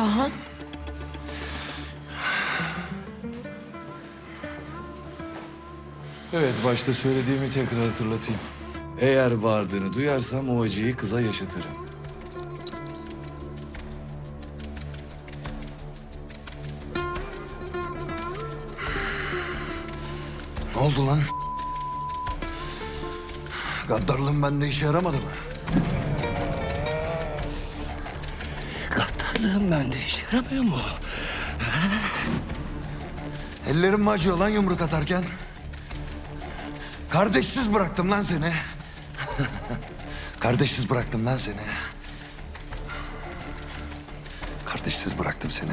Dahan. Evet, başta söylediğimi tekrar hatırlatayım. Eğer bağırdığını duyarsam o acıyı kıza yaşatırım. Ne oldu lan? Gaddarlığın bende işe yaramadı mı? Gaddarlığım bende işe yaramıyor mu? Ellerim mi acıyor lan yumruk atarken? Kardeşsiz bıraktım lan seni. Kardeşsiz bıraktım lan seni. Kardeşsiz bıraktım seni.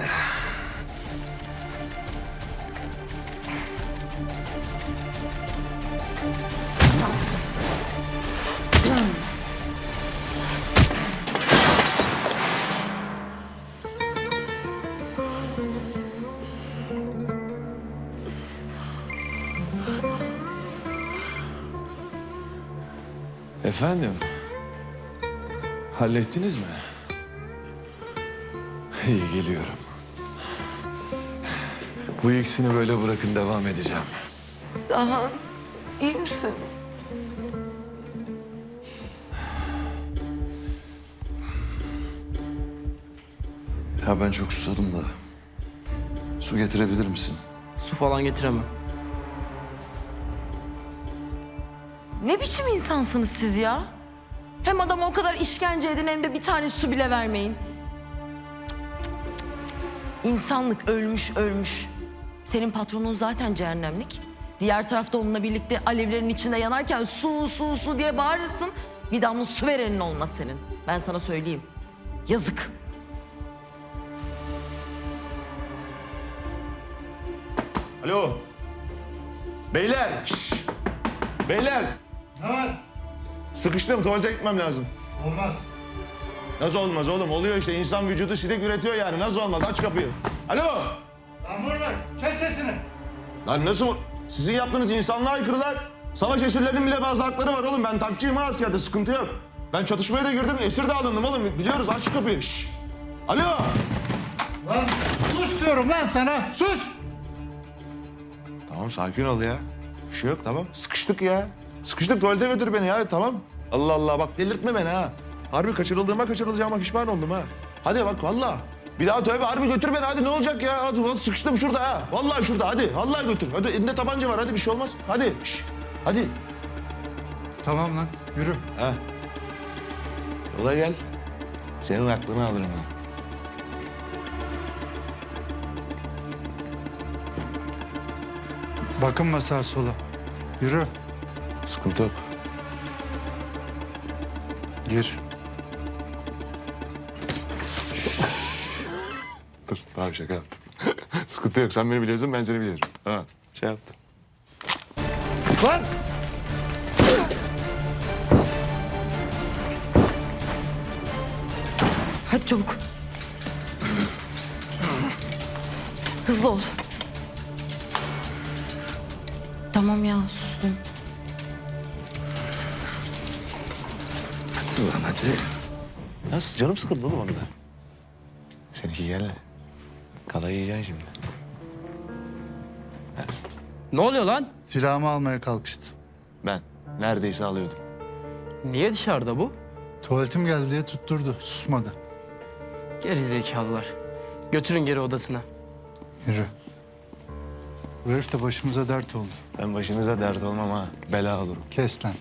Efendim? Hallettiniz mi? İyi geliyorum. Bu ikisini böyle bırakın devam edeceğim. Dahan. iyi misin? Ya ben çok susadım da. Su getirebilir misin? Su falan getiremem. Ne biçim insansınız siz ya? Hem adama o kadar işkence edin hem de bir tane su bile vermeyin. İnsanlık ölmüş ölmüş. Senin patronun zaten cehennemlik. Diğer tarafta onunla birlikte alevlerin içinde yanarken su su su diye bağırırsın. Bir damla su verenin olmaz senin. Ben sana söyleyeyim. Yazık. Alo. Beyler. şşş! Beyler. Ne var? Sıkıştım tuvalete gitmem lazım. Olmaz. Nasıl olmaz oğlum? Oluyor işte insan vücudu sinek üretiyor yani. Nasıl olmaz? Aç kapıyı. Alo. Lan vurma. Kes sesini. Lan nasıl? Sizin yaptığınız insanlığa aykırı lan. Savaş esirlerinin bile bazı hakları var oğlum. Ben tankçıyım ha askerde sıkıntı yok. Ben çatışmaya da girdim. Esir de alındım oğlum. Biliyoruz aç şu kapıyı. Şşş! Alo. Lan sus diyorum lan sana. Sus. Tamam sakin ol ya. Bir şey yok tamam. Sıkıştık ya. Sıkıştık tuvalete götür beni ya tamam. Allah Allah bak delirtme beni ha. Harbi kaçırıldığıma kaçırılacağıma pişman oldum ha. Hadi bak valla. Bir daha tövbe harbi götür beni hadi ne olacak ya. Hadi, sıkıştım şurada ha. Vallahi şurada hadi. Vallahi götür. Hadi elinde tabanca var hadi bir şey olmaz. Hadi. Şş. Hadi. Tamam lan yürü. Ha. Yola gel. Senin aklını alırım ha. Bakınma sağa sola. Yürü. Sıkıntı yok. Gir. Dur tamam şaka yaptım. Sıkıntı yok sen beni biliyorsun ben seni biliyorum. Ha şey yaptım. Lan. Hadi çabuk. Hızlı ol. Tamam ya sustum. Hadi lan hadi. Nasıl canım sıkıldı oğlum onda. Seninki gel. Kalayı yiyeceksin şimdi. Ne oluyor lan? Silahımı almaya kalkıştı. Ben neredeyse alıyordum. Niye dışarıda bu? Tuvaletim geldi diye tutturdu. Susmadı. Geri zekalılar. Götürün geri odasına. Yürü. Bu herif de başımıza dert oldu. Ben başınıza dert olmam ha. Bela olurum. Kes lan.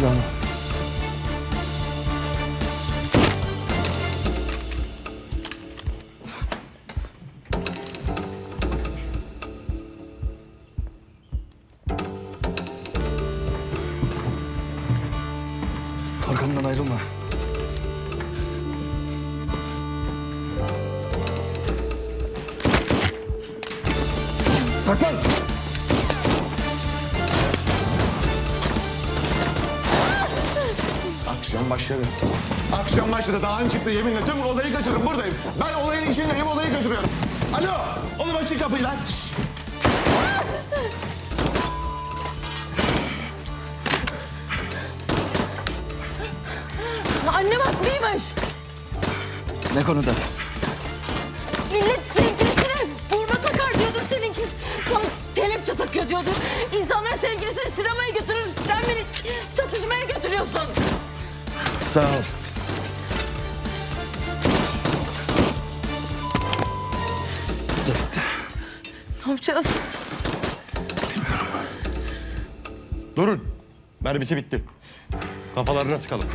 知道吗？Daha önce çıktı yeminle. Tüm olayı kaçırdım. Buradayım. Ben olayın içindeyim. Olayı kaçırıyorum. Alo. Oğlum açın kapıyı lan. Annem haklıymış. Ne konuda? Millet sevgilisine burma takar diyordur seninki. Sana kelepçe takıyor diyordur. İnsanlar sevgilisini sinemaya götürür. Sen beni çatışmaya götürüyorsun. Sağ ol. Yapacağız? Durun. Mermisi bitti. Kafalarına sıkalım.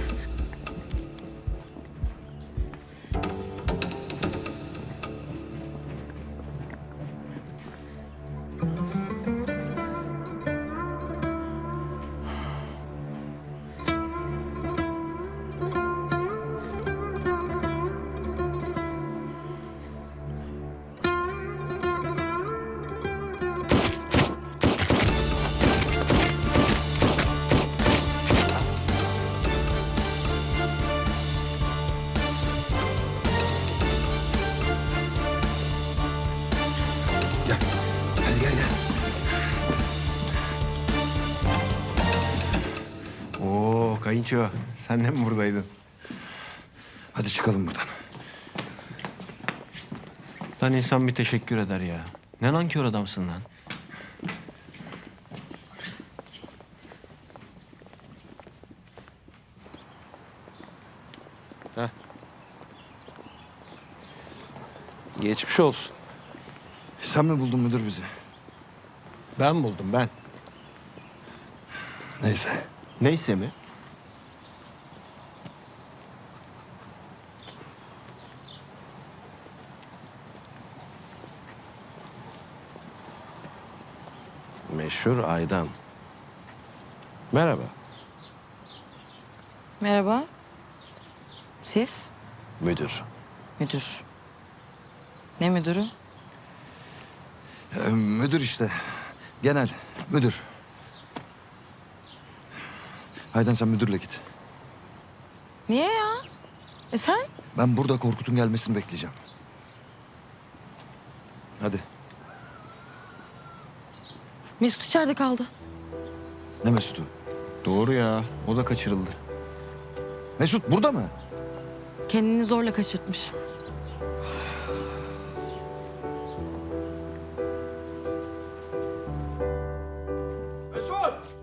Kayınço. Sen de mi buradaydın? Hadi çıkalım buradan. Lan insan bir teşekkür eder ya. Ne nankör adamsın lan. Heh. Geçmiş olsun. Sen mi buldun müdür bizi? Ben buldum ben. Neyse. Neyse mi? Meşhur Aydan. Merhaba. Merhaba. Siz? Müdür. Müdür. Ne müdürü? Ee, müdür işte. Genel. Müdür. Haydan sen müdürle git. Niye ya? E sen? Ben burada Korkut'un gelmesini bekleyeceğim. Hadi. Mesut içeride kaldı. Ne Mesut'u? Doğru ya. O da kaçırıldı. Mesut burada mı? Kendini zorla kaçırtmış.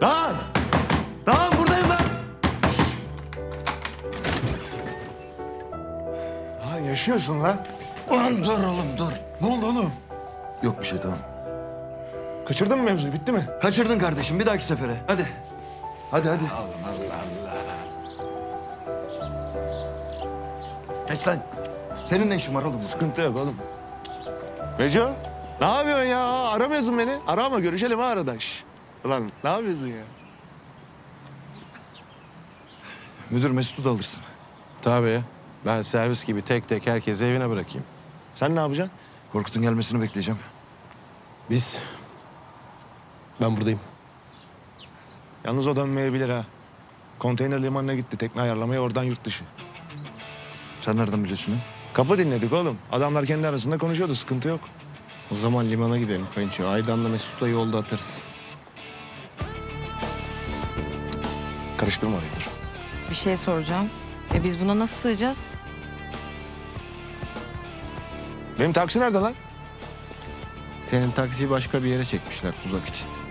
Dağın. Dağın buradayım ben. Ha yaşıyorsun lan. Ulan dur oğlum dur. Ne oldu oğlum? Yok bir şey tamam. Kaçırdın mı mevzuyu? Bitti mi? Kaçırdın kardeşim bir dahaki sefere. Hadi. Hadi hadi. Geç lan. Senin ne işin var oğlum? Sıkıntı yok oğlum. Reco, ne yapıyorsun ya? Aramıyorsun beni. Arama, görüşelim ha arada. Şş. Ulan ne yapıyorsun ya? Müdür Mesut'u da alırsın. Tabii. Ben servis gibi tek tek herkesi evine bırakayım. Sen ne yapacaksın? Korkut'un gelmesini bekleyeceğim. Biz. Ben buradayım. Yalnız o dönmeyebilir ha. Konteyner limanına gitti tekne ayarlamaya oradan yurt dışı. Sen nereden biliyorsun ha? Kapı dinledik oğlum. Adamlar kendi arasında konuşuyordu sıkıntı yok. O zaman limana gidelim kayınço. Aydan'la Mesut'la yolda atarız. Karıştırma orayı dur. Bir şey soracağım. E biz buna nasıl sığacağız? Benim taksi nerede lan? Senin taksiyi başka bir yere çekmişler tuzak için.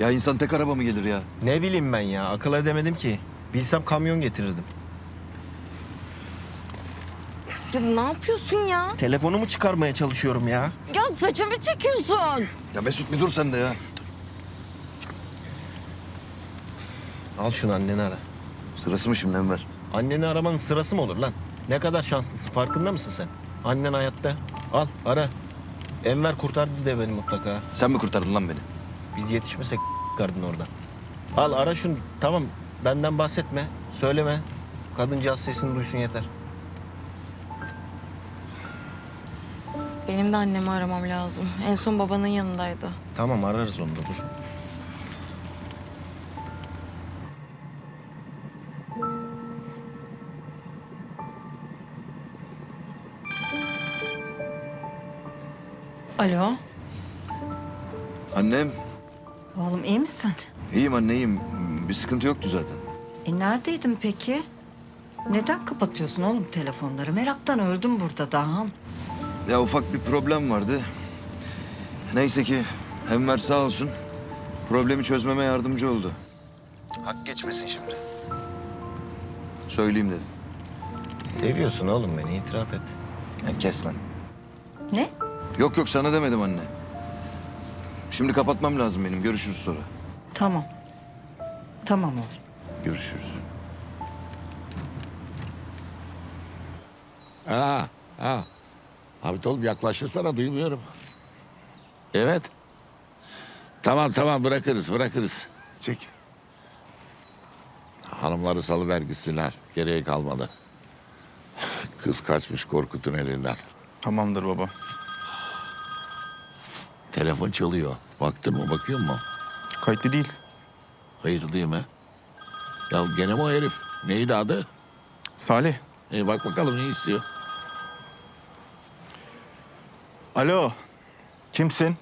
Ya insan tek araba mı gelir ya? Ne bileyim ben ya akıl edemedim ki. Bilsem kamyon getirirdim. Ya ne yapıyorsun ya? Telefonumu çıkarmaya çalışıyorum ya. Ya saçımı çekiyorsun. Ya Mesut bir dur sen de ya. Al şunu anneni ara. Sırası mı şimdi Enver? Anneni aramanın sırası mı olur lan? Ne kadar şanslısın farkında mısın sen? Annen hayatta. Al ara. Enver kurtardı de beni mutlaka. Sen mi kurtardın lan beni? Biz yetişmesek çıkardın oradan. Al ara şunu. Tamam benden bahsetme. Söyleme. Kadıncağız sesini duysun yeter. Benim de annemi aramam lazım. En son babanın yanındaydı. Tamam ararız onu da dur. Alo. Annem. Oğlum iyi misin? İyiyim anne iyiyim. Bir sıkıntı yoktu zaten. E neredeydin peki? Neden kapatıyorsun oğlum telefonları? Meraktan öldüm burada daha. Ya ufak bir problem vardı. Neyse ki Enver sağ olsun problemi çözmeme yardımcı oldu. Hak geçmesin şimdi. Söyleyeyim dedim. Seviyorsun oğlum beni itiraf et. Ya kes lan. Ne? Yok yok sana demedim anne. Şimdi kapatmam lazım benim. Görüşürüz sonra. Tamam. Tamam oğlum. Görüşürüz. Ha, ha. Abi oğlum yaklaşırsana duymuyorum. Evet. Tamam tamam bırakırız bırakırız. Çek. Hanımları salıver gitsinler. Geriye kalmadı. Kız kaçmış Korkut'un elinden. Tamamdır baba. Telefon çalıyor. Baktın mı bakıyor mu? Kayıtlı değil. Hayır değil mi? Ya gene mi o herif? Neydi adı? Salih. E bak bakalım ne istiyor. Alo. Kimsin?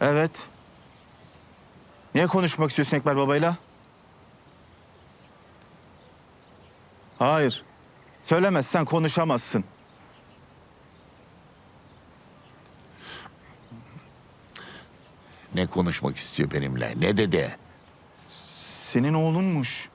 Evet. Niye konuşmak istiyorsun Ekber babayla? Hayır. Söylemezsen konuşamazsın. Konuşmak istiyor benimle? Ne dedi? Senin oğlunmuş.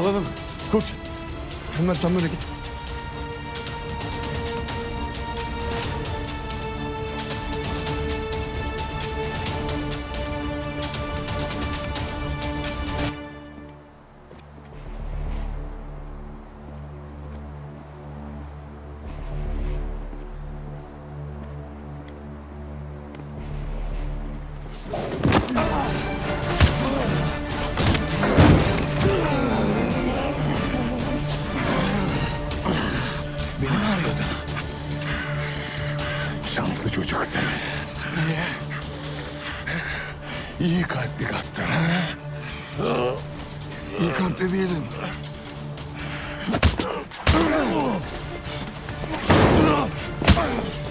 Alalım. Kurt. Ömer sen böyle git. Şanslı çocuk sen. Niye? İyi kalpli Gattar. ha? İyi kalpli değilim. Kalk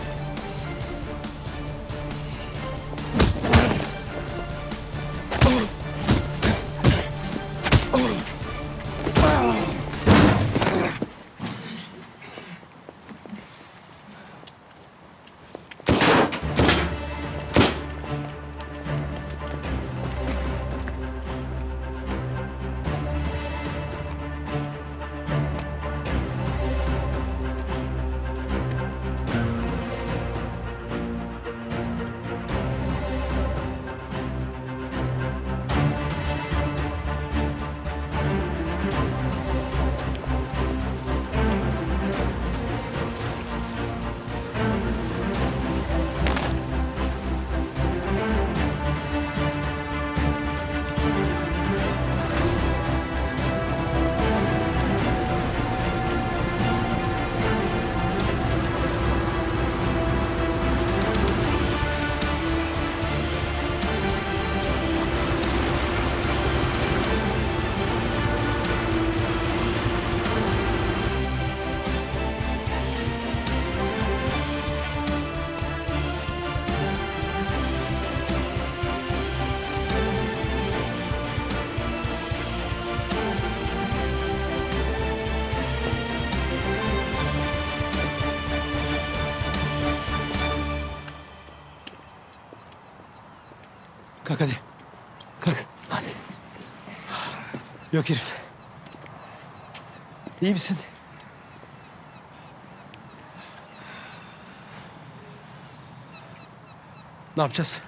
Yok herif. İyi misin? Ne yapacağız?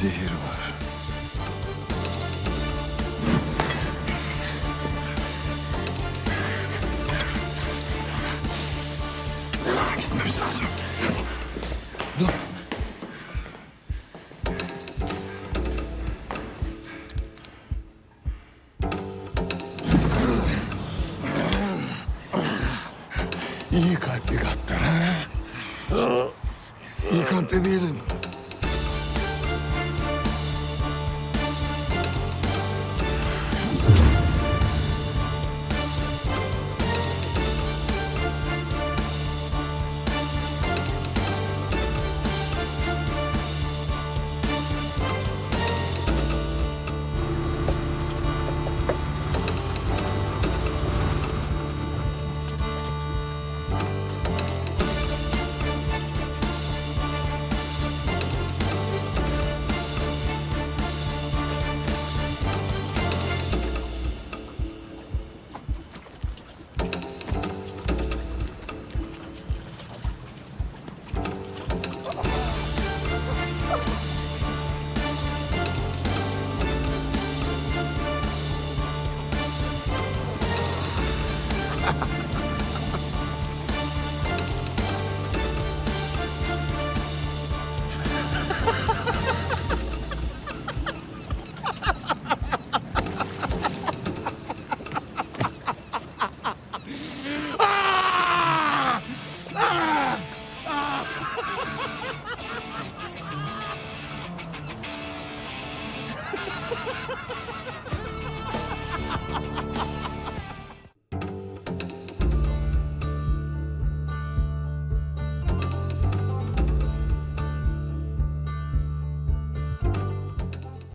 Zehir var.